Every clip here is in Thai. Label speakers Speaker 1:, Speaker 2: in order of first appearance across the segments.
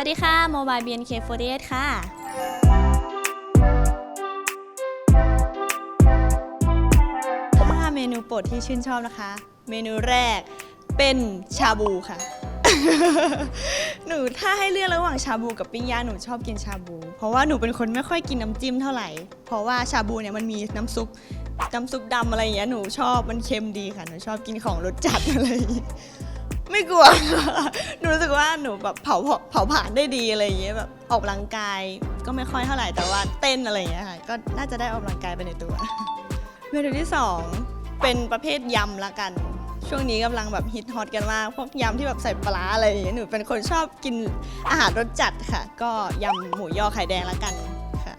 Speaker 1: วัสดีค่ะ Mobile BNK48 ค่ะ
Speaker 2: ถ้าเมนูโปรดที่ชื่นชอบนะคะ เมนูแรกเป็นชาบูค่ะ หนูถ้าให้เลือกระหว่างชาบูกับปิ้งย่างหนูชอบกินชาบู เพราะว่าหนูเป็นคนไม่ค่อยกินน้ำจิ้มเท่าไหร่ เพราะว่าชาบูเนี่ยมันมีน้ำซุปน้ำซุปดำอะไรอย่างเงี้ยหนูชอบมันเค็มดีค่ะหนูชอบกินของรสจัดอะไรอย่างงี้ ไม่กลัว หนูรู้สึกว่าหนูแบบเผาเผาผาผลาญได้ดีอะไรอย่างเงี้ยแบบออกกำลังกายก็ไม่ค่อยเท่าไหร่แต่ว่าเต้นอะไรอย่างเงี้ยค่ะก็น่าจะได้ออกกำลังกายไปในตัวเมนูที่สองเป็นประเภทยำละกัน ช่วงนี้กำลังแบบฮิตฮอตกันมากพวกยำที่แบบใส่ปลาร้าอะไรอย่างเงี้ยหนูเป็นคนชอบกินอาหารรสจัดค่ะ ก็ยำหมูยอไข่แดงละกันค่ะ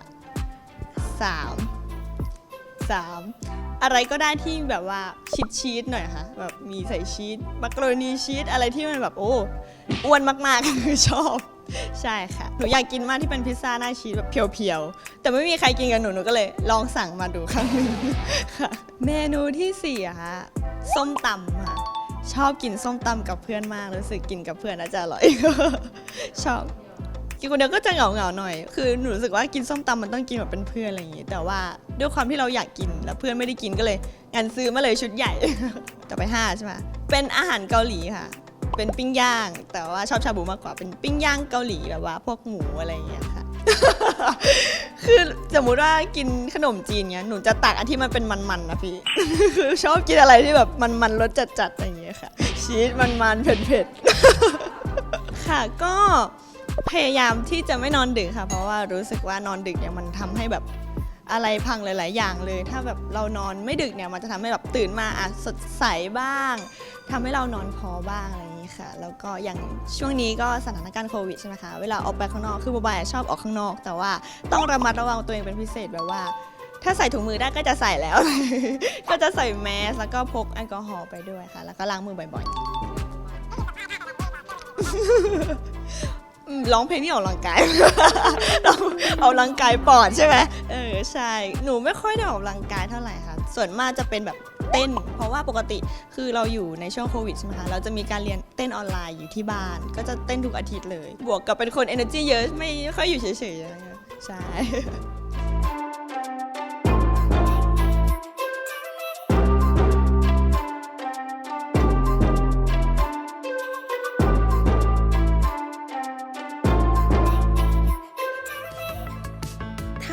Speaker 2: สามสาม อะไรก็ได้ที่แบบว่าชีสชีสหน่อยค่ะแบบมีใส่ชีสมักโรนีชีสอะไรที่มันแบบโอ้อ้วนมากๆคือชอบ ใช่ค่ะ หนูอยากกินมากที่เป็นพิซซ่าหน้าชีสแบบเพียวๆ แต่ไม่มีใครกินกับหนูหนูก็เลยลองสั่งมาดูครั้งหนึงค่ะ เมนูที่สี่อะค่ะส้มตำค่ะชอบกินส้มตำกับเพื่อนมากรู้สึกกินกับเพื่อนน่าจะอร่อยชอบ กินคนเดียวก็จะเหงาเหงาหน่อย คือหนูรู้สึกว่ากินส้มตำมันต้องกินแบบเป็นเพื่อนอะไรอย่างงี้ แต่ว่าด้วยความที่เราอยากกินแล้วเพื่อนไม่ได้กินก็เลยงั้นซื้อมาเลยชุดใหญ่ ต่อไปห้าใช่ไหมเป็นอาหารเกาหลีค่ะ เป็นปิ้งย่าง แต่ว่าชอบชาบูมากกว่าเป็นปิ้งย่างเกาหลีแบบว่า พวกหมูอะไรอย่างเงี้ยค่ะ คือสมมุติว่ากินขนมจีนเงี้ยหนูจะตักอันที่มันเป็นมันๆนะพี่ คือชอบกินอะไรที่แบบมันๆรสจัดๆอะไรอย่างเงี้ยค่ะ ชีสมันๆเผ็ดๆค่ะก็ พยายามที่จะไม่นอนดึกค่ะ เพราะว่ารู้สึกว่านอนดึกเนี่ยมันทำให้แบบอะไรพังหลาย ๆ อย่างเลย ถ้าแบบเรานอนไม่ดึกเนี่ยมันจะทำให้แบบตื่นมาอะสดใสบ้างทำให้เรานอนพอบ้างอะไรอย่างนี้ค่ะ แล้วก็อย่างช่วงนี้ก็สถานการณ์โควิดใช่ไหมคะเวลาออกไปข้างนอกคือโมบายชอบออกข้างนอก แต่ว่าต้องระมัดระวังตัวเองเป็นพิเศษแบบว่า ถ้าใส่ถุงมือได้ก็จะใส่แล้ว ก็จะใส่แมสแล้วก็พกแอลกอฮอล์ไปด้วยค่ะ แล้วก็ล้างมือบ่อย ๆ อืมร้องเพลงที่ออกกำลังกาย เราออกกำลังกายปอดใช่ไหมเออใช่ หนูไม่ค่อยได้ออกกำลังกายเท่าไหร่ค่ะ ส่วนมากจะเป็นแบบเต้น เพราะว่าปกติคือเราอยู่ในช่วงโควิดใช่ไหมคะ เราจะมีการเรียนเต้นออนไลน์อยู่ที่บ้าน ก็จะเต้นทุกอาทิตย์เลย บวกกับเป็นคน energy เยอะไม่ค่อยอยู่เฉยๆอะไรเงี้ยใช่